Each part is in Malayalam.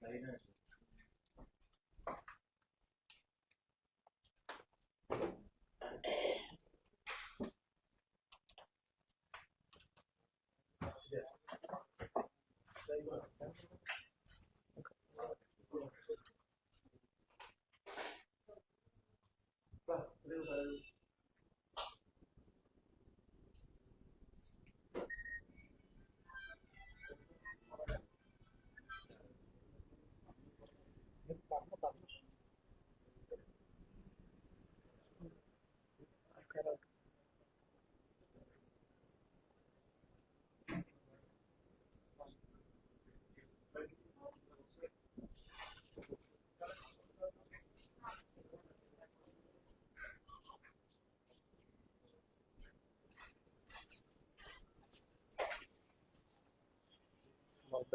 đấy này Vâng, đưa vào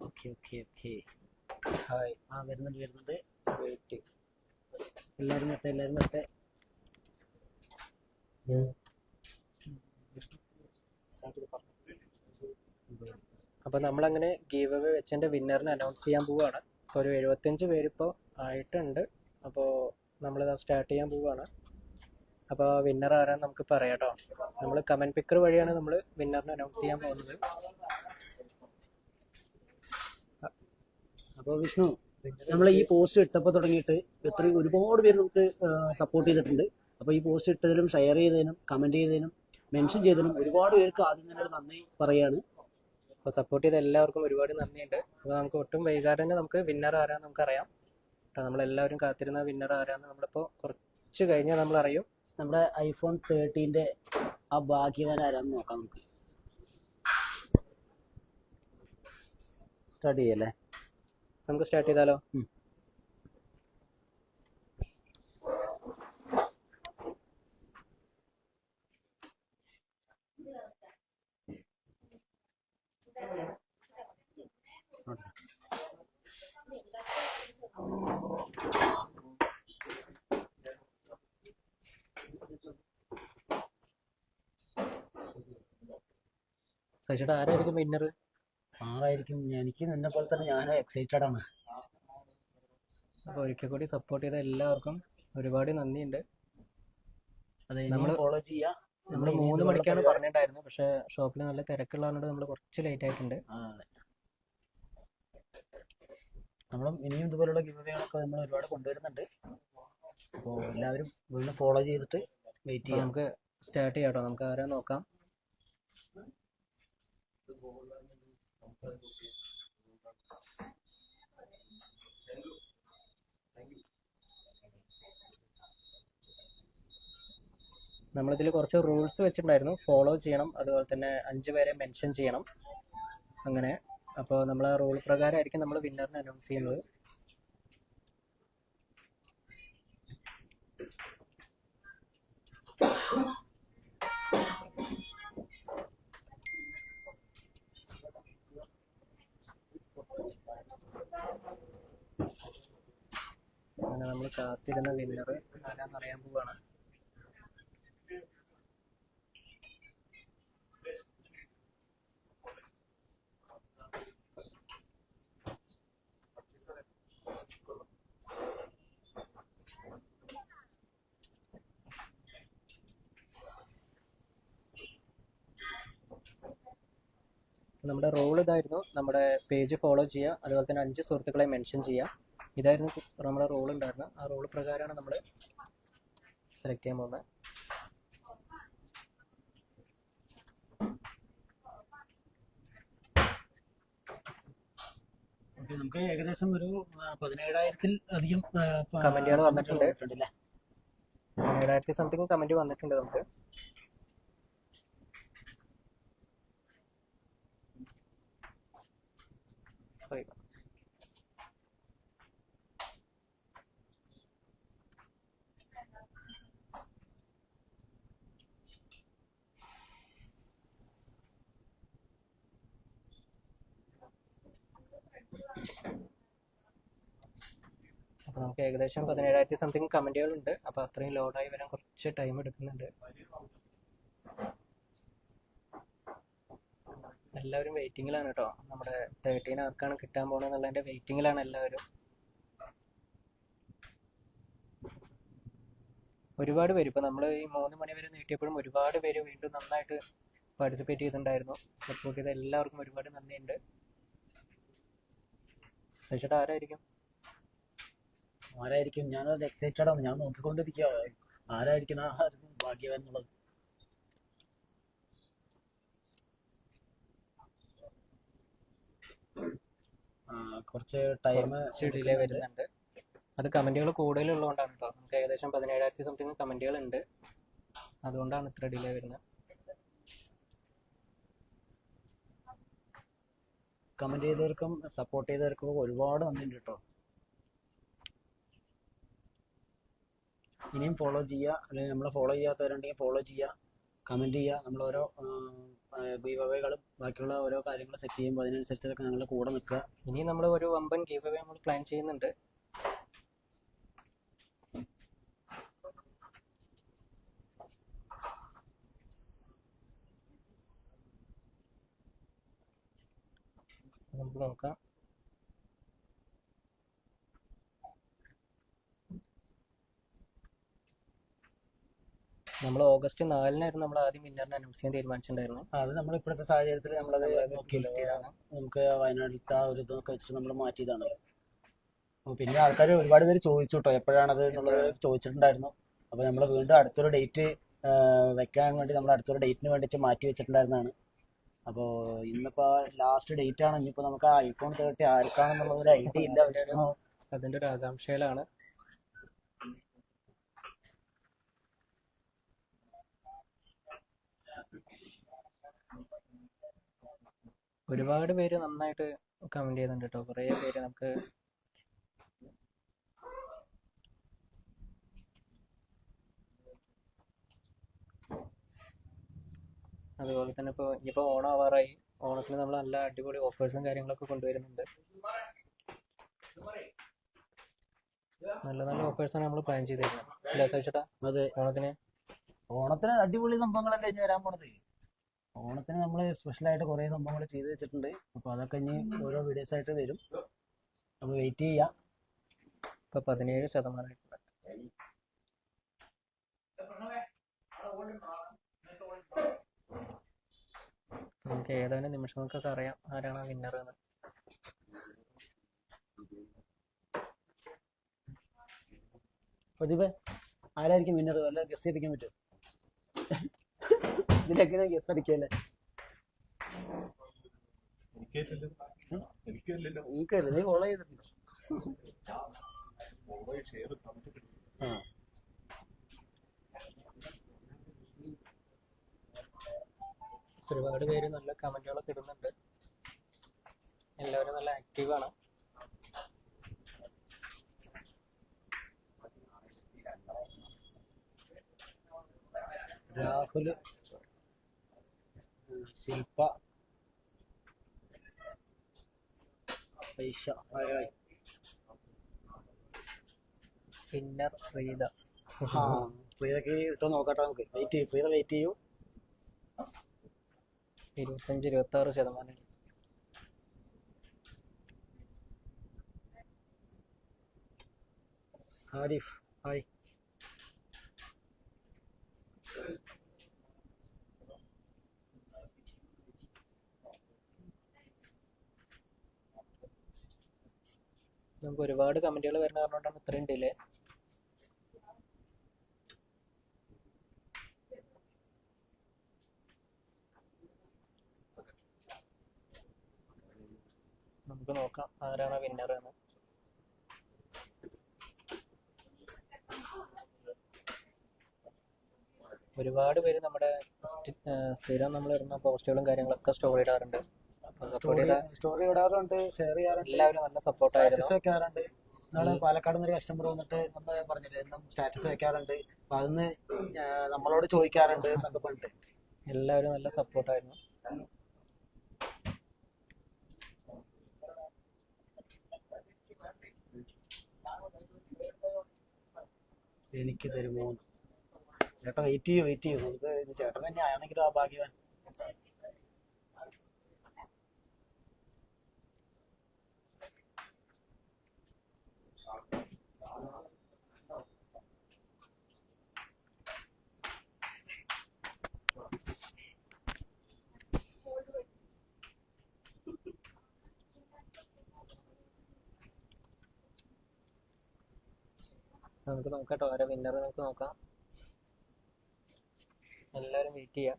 okay okay okay. Hi. ആ വരുന്നുണ്ട് വരുന്നുണ്ട്. വെയിറ്റ്. എല്ലാവരും വരട്ടെ എല്ലാവരും വരട്ടെ. അപ്പോൾ നമ്മളങ്ങനെ ഗീവ് അവേ വെച്ചതിന്റെ വിന്നറിനെ അനൗൺസ് ചെയ്യാൻ പോവുകയാണ്. ഇപ്പോൾ ഒരു എഴുപത്തഞ്ച് പേരിപ്പോൾ ആയിട്ടുണ്ട്. അപ്പോൾ നമ്മളിത് സ്റ്റാർട്ട് ചെയ്യാൻ പോവുകയാണ്. അപ്പോൾ വിന്നർ ആരാന്ന് നമുക്ക് പറയാം കേട്ടോ നമ്മൾ കമന്റ് പിക്കർ വഴിയാണ് നമ്മൾ വിന്നറിനെ അനൗൺസ് ചെയ്യാൻ പോകുന്നത്. അപ്പോൾ വിഷ്ണു നമ്മൾ ഈ പോസ്റ്റ് ഇട്ടപ്പോൾ തുടങ്ങിയിട്ട് എത്ര ഒരുപാട് പേര് നമുക്ക് സപ്പോർട്ട് ചെയ്തിട്ടുണ്ട്. അപ്പോൾ ഈ പോസ്റ്റ് ഇട്ടതിനും ഷെയർ ചെയ്തതിനും കമന്റ് ചെയ്തതിനും മെൻഷൻ ചെയ്തതിനും ഒരുപാട് പേർക്ക് ആദ്യം തന്നെ നന്ദി പറയാണ്. അപ്പോൾ സപ്പോർട്ട് ചെയ്ത എല്ലാവർക്കും ഒരുപാട് നന്ദിയുണ്ട്. അപ്പോൾ നമുക്ക് ഒട്ടും വൈകാതെ തന്നെ നമുക്ക് വിന്നർ ആരാന്ന് നമുക്കറിയാം. കേട്ടോ നമ്മളെല്ലാവരും കാത്തിരുന്ന വിന്നർ ആരാന്ന് നമ്മളിപ്പോൾ കുറച്ച് കഴിഞ്ഞാൽ നമ്മൾ അറിയും നമ്മുടെ ഐഫോൺ തേർട്ടീന്റെ ആ ഭാഗ്യവാൻ ആരാന്ന് നോക്കാം നമുക്ക്. സ്റ്റാർട്ട് ചെയ്യല്ലേ? നമുക്ക് സ്റ്റാർട്ട് ചെയ്താലോ? സജിയുടെ ആരായിരിക്കും വിന്നർ ആരായിരിക്കും എനിക്ക് നിന്നെ പോലെ തന്നെ ഞാനും എക്സൈറ്റഡ് ആണ്. അപ്പോൾ ഒരിക്കൽ കൂടി സപ്പോർട്ട് ചെയ്ത എല്ലാവർക്കും ഒരുപാട് നന്ദിയുണ്ട്. അതെ നമ്മൾ ഫോളോ ചെയ്യുക നമ്മൾ മൂന്ന് മണിക്കാണ് പറഞ്ഞിട്ടുണ്ടായിരുന്നു പക്ഷെ ഷോപ്പിൽ നല്ല തിരക്കുള്ളതുകൊണ്ട് നമ്മൾ കുറച്ച് ലേറ്റ് ആയിട്ടുണ്ട്. നമ്മളും ഇനിയും ഇതുപോലുള്ള ഗിഫ്റ്റുകളൊക്കെ നമ്മൾ ഒരുപാട് കൊണ്ടുവരുന്നുണ്ട്. അപ്പോൾ എല്ലാവരും വീണ്ടും ഫോളോ ചെയ്തിട്ട് വെയിറ്റ് ചെയ്യാം. നമുക്ക് സ്റ്റാർട്ട് ചെയ്യാം കേട്ടോ നമുക്ക് ആരാ നോക്കാം. നമ്മളിതിൽ കുറച്ച് റൂൾസ് വെച്ചിട്ടുണ്ടായിരുന്നു. ഫോളോ ചെയ്യണം. അതുപോലെ തന്നെ അഞ്ച് പേരെ മെൻഷൻ ചെയ്യണം. അങ്ങനെ. അപ്പോൾ നമ്മൾ ആ റൂൾ പ്രകാരമായിരിക്കും നമ്മൾ വിന്നറിനെ അനൗൺസ് ചെയ്യുന്നത് അങ്ങനെ നമ്മൾ കാത്തിരുന്ന വിന്നർ ആരാന്ന് അറിയാൻ പോവാണ്. നമ്മുടെ റോൾ ഇതായിരുന്നു. നമ്മുടെ പേജ് ഫോളോ ചെയ്യുക. അതുപോലെ തന്നെ അഞ്ച് സുഹൃത്തുക്കളെ മെൻഷൻ ചെയ്യുക. ഇതായിരുന്നു നമ്മുടെ റോൾ ഉണ്ടായിരുന്നത് ആ റോൾ പ്രകാരമാണ് നമ്മൾ സെലക്ട് ചെയ്യാൻ പോകുന്നത് നമുക്ക് ഏകദേശം ഒരു പതിനേഴായിരത്തിൽ അധികം കമന്റുകൾ വന്നിട്ടുണ്ട്. പതിനേഴായിരത്തി സംതിങ് കമന്റ് വന്നിട്ടുണ്ട് നമുക്ക് Five. അപ്പോൾ നമുക്ക് ഏകദേശം പതിനേഴായിരത്തി സംതിങ് കമന്റുകളുണ്ട് അപ്പോൾ അത്രയും ലോഡായി വരാൻ കുറച്ച് ടൈം എടുക്കുന്നുണ്ട്. എല്ലാവരും വെയിറ്റിംഗിലാണ് കേട്ടോ നമ്മുടെ തേർട്ടീൻ ആർക്കാണ് കിട്ടാൻ പോണെന്നുള്ളതിന്റെ വെയിറ്റിംഗിലാണ് എല്ലാവരും. ഒരുപാട് പേര് ഇപ്പോൾ നമ്മൾ ഈ മൂന്ന് മണി വരെ നീട്ടിയപ്പോഴും ഒരുപാട് പേര് വീണ്ടും നന്നായിട്ട് പാർട്ടിസിപ്പേറ്റ് ചെയ്തിട്ടുണ്ടായിരുന്നു. സപ്പോർട്ട് ചെയ്ത എല്ലാവർക്കും ഒരുപാട് നന്ദിയുണ്ട്. ശശിയുടെ ആരായിരിക്കും? ആരായിരിക്കും? ഞാനത് എക്സൈറ്റഡ് ആണ്. ഞാൻ നോക്കിക്കൊണ്ടിരിക്കുക ആരായിരിക്കും ആ ഭാഗ്യവാൻ എന്നുള്ളത്. കുറച്ച് ടൈം ഡിലേ വരുന്നുണ്ട്. അത് കമന്റുകൾ കൂടുതലുള്ളതുകൊണ്ടാണ് കേട്ടോ നമുക്ക് ഏകദേശം പതിനേഴായിരത്തി സംതിങ് കമന്റുകൾ ഉണ്ട്. അതുകൊണ്ടാണ് ഇത്ര ഡിലേ വരുന്നത് കമന്റ് ചെയ്തവർക്കും സപ്പോർട്ട് ചെയ്തവർക്കും ഒരുപാട് നന്ദിയുണ്ട് കേട്ടോ. ഇനിയും ഫോളോ ചെയ്യുക. അല്ലെങ്കിൽ നമ്മളെ ഫോളോ ചെയ്യാത്തവരുണ്ടെങ്കിൽ ഫോളോ ചെയ്യുക. കമന്റ് ചെയ്യുക. നമ്മൾ ഓരോ ഗീവവേകളും ബാക്കിയുള്ള ഓരോ കാര്യങ്ങളും സെറ്റ് ചെയ്യുമ്പോൾ അതിനനുസരിച്ചൊക്കെ ഞങ്ങളുടെ കൂടെ നിൽക്കുക. ഇനി നമ്മൾ ഒരു വമ്പൻ ഗീവ് നമ്മൾ പ്ലാൻ ചെയ്യുന്നുണ്ട്. നമുക്ക് നോക്കാം. നമ്മൾ ഓഗസ്റ്റ് നാലിനായിരുന്നു നമ്മൾ ആദ്യം വിന്നറിനെ അനൗൺസ് ചെയ്യാൻ തീരുമാനിച്ചിട്ടുണ്ടായിരുന്നു അത് നമ്മൾ ഇപ്പോഴത്തെ സാഹചര്യത്തിൽ നമ്മളത് നമ്മളത് നോക്കിയല്ലോ. നമുക്ക് വയനാട്ടിലത്തെ ആ ഒരു ഇതൊക്കെ വെച്ചിട്ട് നമ്മൾ മാറ്റിയതാണ്. അപ്പോൾ പിന്നെ ആൾക്കാർ ഒരുപാട് പേര് ചോദിച്ചു കേട്ടോ എപ്പോഴാണത് എന്നുള്ളത് ചോദിച്ചിട്ടുണ്ടായിരുന്നു. അപ്പോൾ നമ്മൾ വീണ്ടും അടുത്തൊരു ഡേറ്റ് വെക്കാൻ വേണ്ടി നമ്മൾ അടുത്തൊരു ഡേറ്റിന് വേണ്ടിയിട്ട് മാറ്റി വെച്ചിട്ടുണ്ടായിരുന്നതാണ്. അപ്പോൾ ഇന്നിപ്പോ ലാസ്റ്റ് ഡേറ്റ് ആണ്. ഇനിയിപ്പോ നമുക്ക് ഐഫോൺ തേർട്ടി ആർക്കാണെന്നുള്ള ഒരു ഐഡിയ ഇല്ല. അതിന്റെ ഒരു ആകാംക്ഷയിലാണ്. ഒരുപാട് പേര് നന്നായിട്ട് കമന്റ് ചെയ്യുന്നുണ്ട് കേട്ടോ കുറേ പേര് നമുക്ക് അതുപോലെ തന്നെ ഇപ്പോൾ ഇനിയിപ്പോൾ ഓണം ആവാറായി ഓണത്തിന് നമ്മൾ നല്ല അടിപൊളി ഓഫേഴ്സും കാര്യങ്ങളൊക്കെ കൊണ്ടുവരുന്നുണ്ട്. നല്ല നല്ല ഓഫേഴ്സാണ് നമ്മൾ പ്ലാൻ ചെയ്തിരുന്നത്. അല്ലേ സഹിച്ചേട്ടാ അതെ. ഓണത്തിന്? ഓണത്തിന് അടിപൊളി സംഭവങ്ങളല്ലേ ഇനി വരാൻ പോണത്? ഓണത്തിന് നമ്മൾ സ്പെഷ്യലായിട്ട് കുറേ സംഭവങ്ങൾ ചെയ്ത് വെച്ചിട്ടുണ്ട്. അപ്പോൾ അതൊക്കെ ഇനി ഓരോ വീഡിയോസ് ആയിട്ട് വരും. അപ്പോൾ വെയിറ്റ് ചെയ്യാം. ഇപ്പൊ പതിനേഴ് ശതമാനമായിട്ടുണ്ട് നമുക്ക് ഏതാനും നിമിഷങ്ങൾക്കൊക്കെ അറിയാം ആരാണ് വിന്നർ എന്ന്. പ്രദീപ് ആരായിരിക്കും വിന്നർ വല്ല ഗസ് ചെയ്തിരിക്കാൻ ഇതിലെങ്ങനെ കേസ് അടിക്കല്ലേ നീ ഫോളോ ചെയ്തിട്ടുണ്ടോ ഒരുപാട് പേര് നല്ല കമന്റുകളൊക്കെ ഇടുന്നുണ്ട്. എല്ലാവരും നല്ല ആക്റ്റീവാണ് രാഹുൽ. ശില്പ ഐഷ പിന്നെ പ്രീത ആ പ്രീതക്ക് ഇട്ടോ നോക്കട്ടെ നമുക്ക്. വെയിറ്റ് ചെയ്യും പ്രീത വെയിറ്റ് ചെയ്യൂ. ഇരുപത്തഞ്ച് ഇരുപത്തി ആറ് ശതമാനം. ആരിഫ് ഹായ്. നമുക്ക് ഒരുപാട് കമന്റുകൾ വരുന്ന കാരണമാണ് ഇത്രയും ഡിലേ. നമുക്ക് നോക്കാം ആരാണ് വിന്നർ എന്ന്. ഒരുപാട് പേര് നമ്മുടെ സ്ഥി- സ്ഥിരം നമ്മൾ ഇടുന്ന പോസ്റ്റുകളും കാര്യങ്ങളൊക്കെ സ്റ്റോറി ഇടാറുണ്ട്. സ്റ്റോറി ഇടാറുണ്ട് ഷെയർ ചെയ്യാറുണ്ട്. എല്ലാവരും നല്ല സപ്പോർട്ട് സ്റ്റാറ്റസ് വെക്കാറുണ്ട്. നമ്മൾ പാലക്കാട് നിന്ന് ഒരു കസ്റ്റമർ വന്നിട്ട് നമ്മൾ പറഞ്ഞില്ലേ എന്നും സ്റ്റാറ്റസ് വെക്കാറുണ്ട്. അപ്പൊ അതിന്ന് നമ്മളോട് ചോദിക്കാറുണ്ട് എന്നൊക്കെ പറഞ്ഞിട്ട്. എല്ലാവരും നല്ല സപ്പോർട്ടായിരുന്നു എനിക്ക് തരുമോ? ചേട്ടൻ വെയിറ്റ് ചെയ്യും വെയിറ്റ് ചെയ്യും. നമുക്ക് ചേട്ടൻ തന്നെ ആണെങ്കിലും ആ ഭാഗ്യവാൻ. നമുക്ക് നോക്കാം കേട്ടോ ആരാ വിന്നർ നമുക്ക് നോക്കാം. എല്ലാവരും വെയിറ്റ് ചെയ്യാം.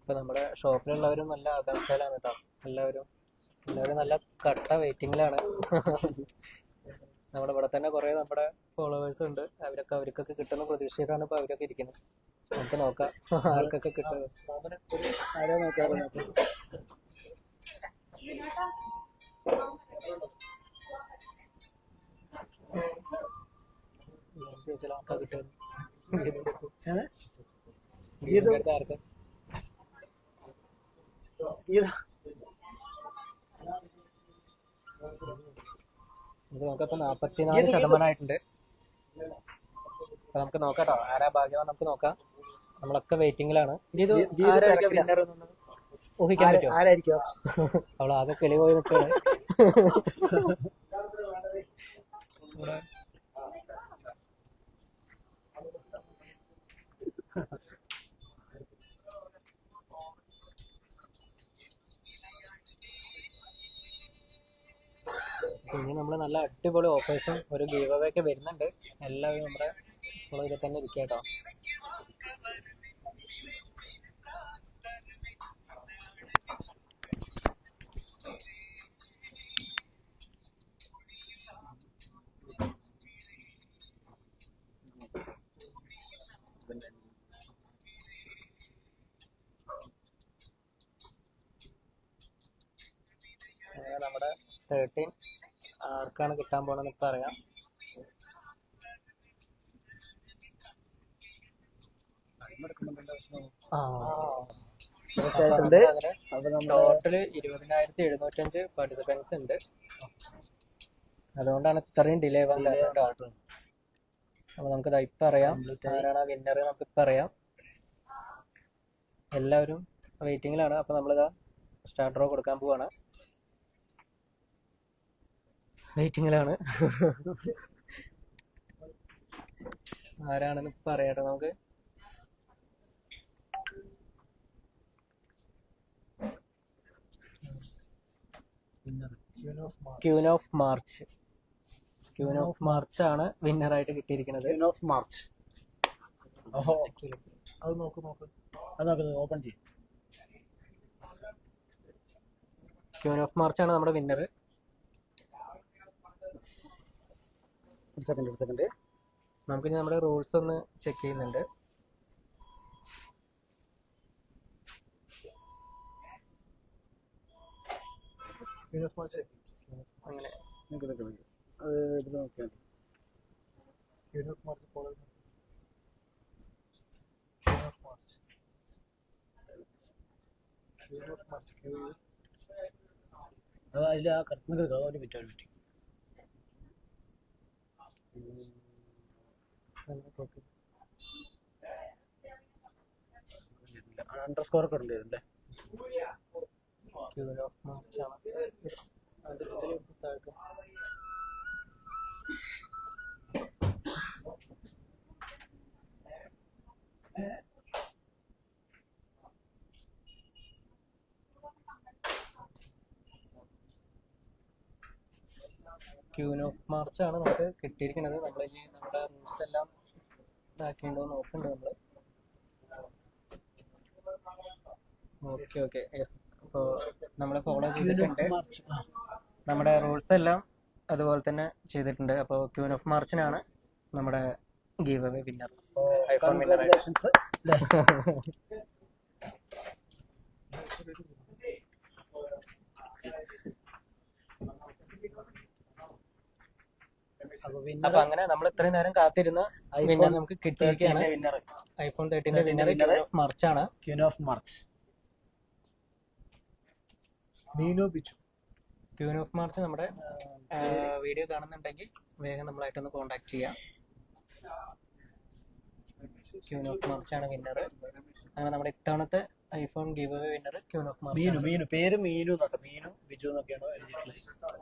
ഇപ്പൊ നമ്മുടെ ഷോപ്പിലുള്ളവരും നല്ല ആകാംക്ഷയിലാണ് കേട്ടോ. എല്ലാവരും എല്ലാവരും നല്ല കട്ട വെയിറ്റിംഗിലാണ് നമ്മുടെ ഇവിടെ തന്നെ കുറെ നമ്മുടെ ഫോളോവേഴ്സ് ഉണ്ട്. അവരൊക്കെ അവർക്കൊക്കെ കിട്ടുന്ന പ്രതീക്ഷയിലാണ് ഇപ്പൊ അവരൊക്കെ ഇരിക്കുന്നത്. നമുക്ക് നോക്കാം. ആർക്കൊക്കെ കിട്ടും. ആരാ നോക്കാം ആർക്കാ? ഇതാ ഇത് നമുക്കിപ്പോ നാപ്പത്തിനാല് ശതമാനമായിട്ടുണ്ട് അപ്പൊ നമുക്ക് നോക്കാട്ടോ ആരാ ഭാഗ്യവാൻ നമുക്ക് നോക്കാം നമ്മളൊക്കെ വെയിറ്റിംഗിലാണ് ഊഹിക്കാൻ പറ്റുമോ ആരായിരിക്കും അവൾ ആകെ കിളി പോയി നിൽക്കാണ് ഇനി നമ്മൾ നല്ല അടിപൊളി ഓഫേഴ്സും ഒരു ഗീവ് അവേ ഒക്കെ വരുന്നുണ്ട്. എല്ലാവരും നമ്മുടെ ഇതിൽ തന്നെ ഇരിക്കുക കേട്ടോ. നമ്മുടെ തേർട്ടീൻ ആർക്കാണ് കിട്ടാൻ പോണെന്ന് ഇപ്പൊ അറിയാം ടോട്ടൽ ഇരുപതിനായിരത്തി എഴുന്നൂറ്റഞ്ച് പാർട്ടിസിപ്പൻസ് ഉണ്ട്. അതുകൊണ്ടാണ് ഇത്രയും ഡിലേ വന്നത്. അപ്പൊ നമുക്ക് ഇപ്പൊ അറിയാം. ആരാണ് വിന്നർ നമുക്ക് ഇപ്പൊ അറിയാം. എല്ലാവരും വെയിറ്റിംഗിലാണ് അപ്പൊ നമ്മളിതാ സ്റ്റാർട്ട് ഡ്രോ കൊടുക്കാൻ പോവാണ്. വെയിറ്റിംഗിലാണ് ആരാണെന്ന് പറയട്ടെ നമുക്ക്? Queen of March queen of March ആണ് വിന്നർ ആയിട്ട് കിട്ടിയിരിക്കുന്നത് ഓഫ് മാർച്ച് അത് നോക്ക് നോക്ക്. അത് നോക്ക് ഓപ്പൺ ചെയ്യും. ക്യൂൻ ഓഫ് മാർച്ച് ആണ് നമ്മുടെ വിന്നർ ഒരു സെക്കൻഡ് ഒരു സെക്കൻഡ് നമുക്ക് നമ്മുടെ റൂൾസ് ഒന്ന് ചെക്ക് ചെയ്യുന്നുണ്ട്. അങ്ങനെ. അതിൽ ആ കറക്റ്റ് ഒരു മിനിറ്റ് അണ്ടർ സ്കോർ ഒക്കെ ഉണ്ട് അല്ലേ ക്യൂൻ ഓഫ് മാർച്ച് ആണ് അതിൽ ഇതിൽ ക്യൂൻ ഓഫ് മാർച്ച് ആണ് നമുക്ക് കിട്ടിയിരിക്കുന്നത്. നമ്മൾ ഇനി നമ്മുടെ റൂൾസ് എല്ലാം ഇതാക്കിണ്ടോ നോക്കുന്നുണ്ട് നമ്മൾ ഓക്കെ ഓക്കെ യെസ് അപ്പോൾ നമ്മൾ ഫോളോ ചെയ്തിട്ടുണ്ട്. നമ്മുടെ റൂൾസ് എല്ലാം അതുപോലെ തന്നെ ചെയ്തിട്ടുണ്ട്. അപ്പോൾ ക്യൂൻ ഓഫ് മാർച്ചിനാണ് നമ്മുടെ ഗീവ് അവേ വിന്നർ അപ്പോൾ ഐഫോൺ വിന്നർ അപ്പൊ അങ്ങനെ നമ്മൾ ഇത്രയും നേരം കാത്തിരുന്ന വിന്നർ നമുക്ക് കിട്ടിയിരിക്കുകയാണ്. 13 winner. ഐഫോൺ തേർട്ടീന്റെ വിന്നർ. ക്യൂൻ ഓഫ് മാർച്ച് ആണ്. Queen of March Meenu queen of March നമ്മുടെ വീഡിയോ കാണുന്നുണ്ടെങ്കിൽ വേഗം നമ്മളായിട്ടൊന്ന് കോണ്ടാക്ട് ചെയ്യാം. ക്യൂൻ ഓഫ് മാർച്ച് ആണ് വിന്നർ അങ്ങനെ നമ്മുടെ ഇത്തവണത്തെ iPhone give away winner queen of March Meenu Meenu. പേര് മീനു എന്നോട്ടെ മീനു ബിജു എന്നൊക്കെയാണ് എഴുതിയിട്ടുള്ളത്.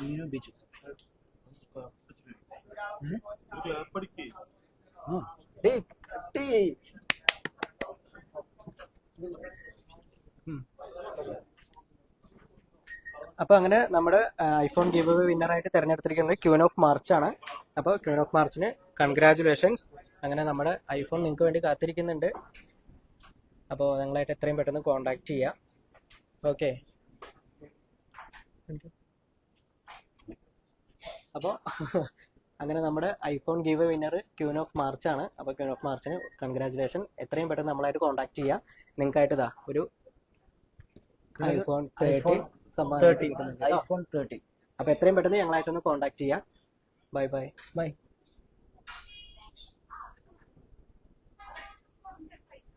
മീനു ബിജു. അപ്പൊ അങ്ങനെ നമ്മുടെ ഐഫോൺ ഗീവ് ആയിട്ട് തിരഞ്ഞെടുത്തിരിക്കുന്നത് ക്യൂൻ ഓഫ് മാർച്ച് ആണ്. അപ്പോൾ ക്യൂൻ ഓഫ് മാർച്ചിന് കൺഗ്രാചുലേഷൻസ് അങ്ങനെ നമ്മുടെ ഐഫോൺ നിങ്ങൾക്ക് വേണ്ടി കാത്തിരിക്കുന്നുണ്ട്. അപ്പോൾ നിങ്ങളായിട്ട് എത്രയും പെട്ടെന്ന് കോണ്ടാക്ട് ചെയ്യാം. ഓക്കെ അപ്പോൾ അങ്ങനെ നമ്മുടെ iPhone give winner queen of March ആണ്. അപ്പോൾ ക്യൂൻ ഓഫ് മാർച്ചിന് കൺഗ്രാചുലേഷൻ. എത്രയും പെട്ടെന്ന് നമ്മളായിട്ട് കോൺടാക്ട് ചെയ്യാം. നിങ്ങൾക്കായിട്ട് ഇതാ ഒരു ഐഫോൺ തേർട്ടീൻ സമ്മാനം 13 കിട്ടുന്നുണ്ട് കേട്ടോ. ഐഫോൺ തേർട്ടീൻ അപ്പോൾ എത്രയും പെട്ടെന്ന് ഞങ്ങളായിട്ടൊന്ന് കോൺടാക്ട് ചെയ്യാം. Bye bye. ബൈ.